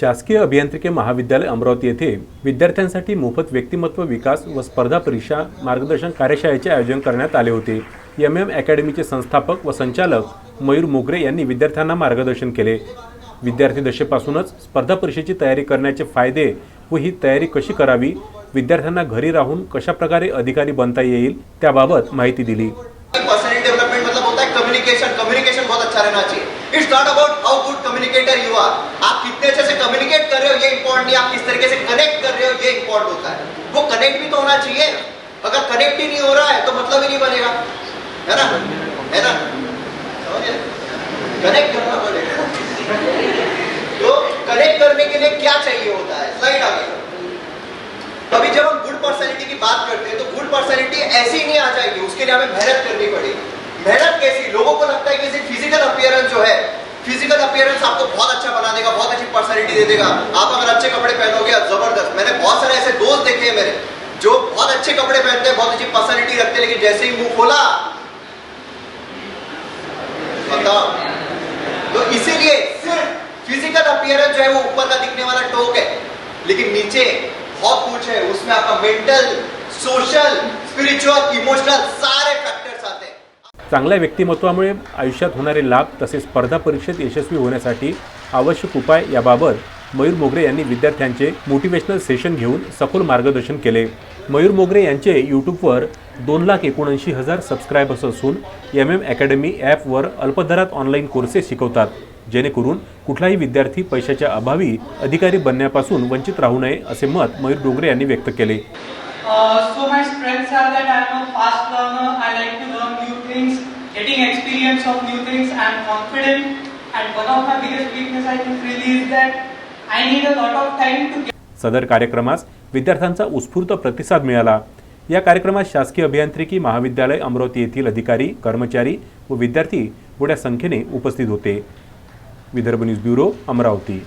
शासकीय अभियांत्रिकी महाविद्यालय अमरावती येथे विद्यार्थ्यांसाठी मोफत व्यक्तिमत्व विकास व स्पर्धा परीक्षा मार्गदर्शन कार्यशाळेचे आयोजन करण्यात आले होते. एम एम अकॅडमीचे संस्थापक व संचालक मयूर मोगरे यांनी विद्यार्थ्यांना मार्गदर्शन केले. विद्यार्थी दशेपासूनच स्पर्धा परीक्षेची तयारी करण्याचे फायदे व ही तयारी कशी करावी विद्यार्थ्यांना घरी राहून कशाप्रकारे अधिकारी बनता येईल त्याबाबत माहिती दिली. कम्युनिकेशन कम्युनिकेशन बहुत अच्छा रहना चाहिए. It's not about how good communicator you are आप कनेक्ट कर रहे हो, ये इंपॉर्टेंट होता है। वो कनेक्ट भी तो होना चाहिए। अगर कनेक्ट ही नहीं हो रहा है तो मतलब ही नहीं बनेगा। है ना? है ना? कनेक्ट करना पड़ेगा। तो कनेक्ट करने के लिए क्या चाहिए होता है? स्लाइड आगे अभी जब हम गुड पर्सनैलिटी की बात करते हैं तो गुड पर्सनैलिटी ऐसी नहीं आ जाएगी। उसके लिए हमें मेहनत करनी पड़ेगी। मेहनत कैसी? लोगों को लगता है कि फ़िज़िकल अपियरेंस जो है फ़िज़िकल अपियरेंस आपको बहुत अच्छा बना देगा, बहुत अच्छी पर्सनैलिटी दे देगा। आप अगर अच्छे कपड़े पहनोगे ज़बरदस्त। मैंने बहुत सारे ऐसे दोस्त देखे हैं मेरे, जो बहुत अच्छे कपड़े पहनते हैं, बहुत अच्छी पर्सनैलिटी रखते हैं, लेकिन जैसे ही मुँह खोला, बताओ। तो इसीलिए सिर्फ़ फ़िज़िकल अपियरेंस जो है, वो ऊपर का दिखने वाला टोक है, लेकिन नीचे बहुत कुछ है। उसमें आपका मेंटल सोशल स्पिरिचुअल इमोशनल चांगल्या व्यक्तिमत्वामुळे आयुष्यात होणारे लाभ तसेच स्पर्धा परीक्षेत यशस्वी होण्यासाठी आवश्यक उपाय याबाबत मयूर मोगरे यांनी विद्यार्थ्यांचे मोटिवेशनल सेशन घेऊन सखोल मार्गदर्शन केले. मयूर मोगरे यांचे यूट्यूबवर दोन लाख एकोणऐंशी हजार सबस्क्रायबर्स असून एम एम अकॅडमी ॲपवर अल्पदरात ऑनलाईन कोर्सेस शिकवतात. जेणेकरून कुठलाही विद्यार्थी पैशाच्या अभावी अधिकारी बनण्यापासून वंचित राहू नये असे मत मयूर डोगरे यांनी व्यक्त केले. Uh, so my strengths are that I am a fast learner. I things, getting experience of new things. I am confident, and one of my biggest weakness I think really is that I need a lot of time to get. सदर कार्यक्रमास विद्यार्थ्यांचा उत्स्फूर्त प्रतिसाद मिळाला या कार्यक्रमात शासकीय अभियांत्रिकी महाविद्यालय अमरावती येथील अधिकारी कर्मचारी व विद्यार्थी मोठ्या संख्येने उपस्थित होते विदर्भ न्यूज ब्युरो अमरावती